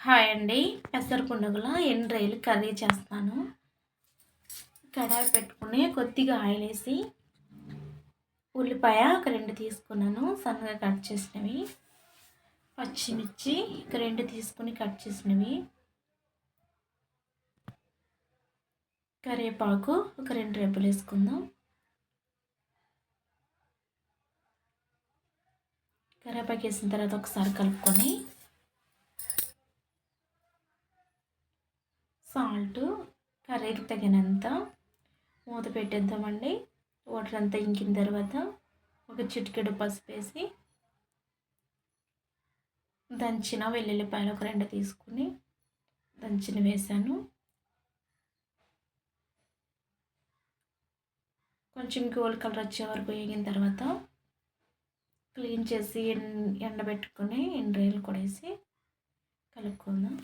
Hi అండి. పెసర పునుగుల ఎండ్రాయిలు curry చేస్తాను? కడాయి పెట్టుకుని కొద్దిగా ఆయిల్ వేసి ఉల్లిపాయ ఒక రెండు తీసుకున్నాను. సన్నగా కట్ చేసినవి. పచ్చిమిర్చి ఒక రెండు తీసుకుని కట్ చేసినవి. కరివేపాకు ఒక రెండు రేపులు వేసుకుందాం. కరివేపాకు వేసిన తర్వాత ఒకసారి కలుపుకొని సాల్ట్ కర్రీకి తగినంత మూత పెట్టేద్దామండి. వాటర్ అంతా ఇంకిన తర్వాత ఒక చిటికెడు పసుపు వేసి దంచిన వెల్లుల్లిపాయలు ఒక రెండు తీసుకుని దంచిన వేసాను. కొంచెం గోల్డ్ కలర్ వచ్చే వరకు వేగిన తర్వాత క్లీన్ చేసి ఎండబెట్టుకుని ఎండ్రాయిలు కూడా వేసి కలుపుకుందాం.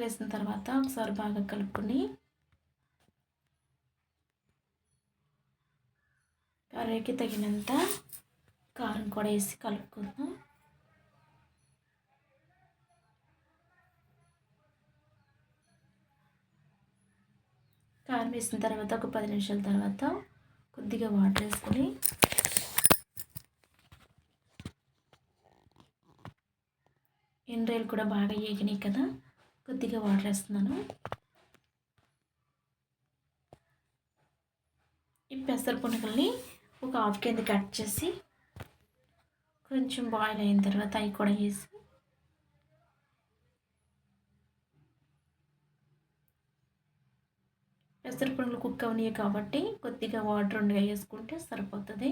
వేసిన తర్వాత ఒకసారి బాగా కలుపుకొని కర్రీకి తగినంత కారం కూడా వేసి కలుపుకుందాం. కారం వేసిన తర్వాత ఒక పది నిమిషాల తర్వాత కొద్దిగా వాటర్ వేసుకొని ఎండ్రాయిలు కూడా బాగా ఏగినాయి కదా? కొద్దిగా వాటర్ వేస్తున్నాను ఈ పెసర పునుకల్ని ఒక హాఫ్ కింద కట్ చేసి కొంచెం బాయిల్ అయిన తర్వాత అవి కూడా వేసి పెసర పునుగులు కుక్ అవనివి కాబట్టి కొద్దిగా వాటర్ ఉండగా వేసుకుంటే సరిపోతుంది.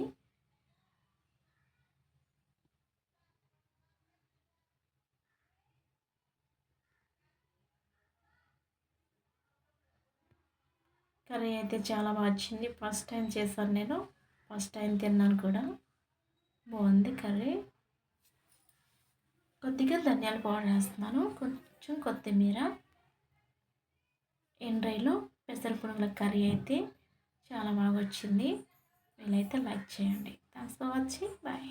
కర్రీ అయితే చాలా బాగా వచ్చింది. ఫస్ట్ టైం చేశాను నేను. ఫస్ట్ టైం తిన్నాను కూడా. బాగుంది కర్రీ. కొద్దిగా ధనియాల పౌడర్ వేస్తున్నాను. కొంచెం కొత్తిమీర ఎండ్రైలో పెసర పునుగుల కర్రీ అయితే చాలా బాగా వచ్చింది. వీలైతే లైక్ చేయండి. Thanks for watching. బాయ్.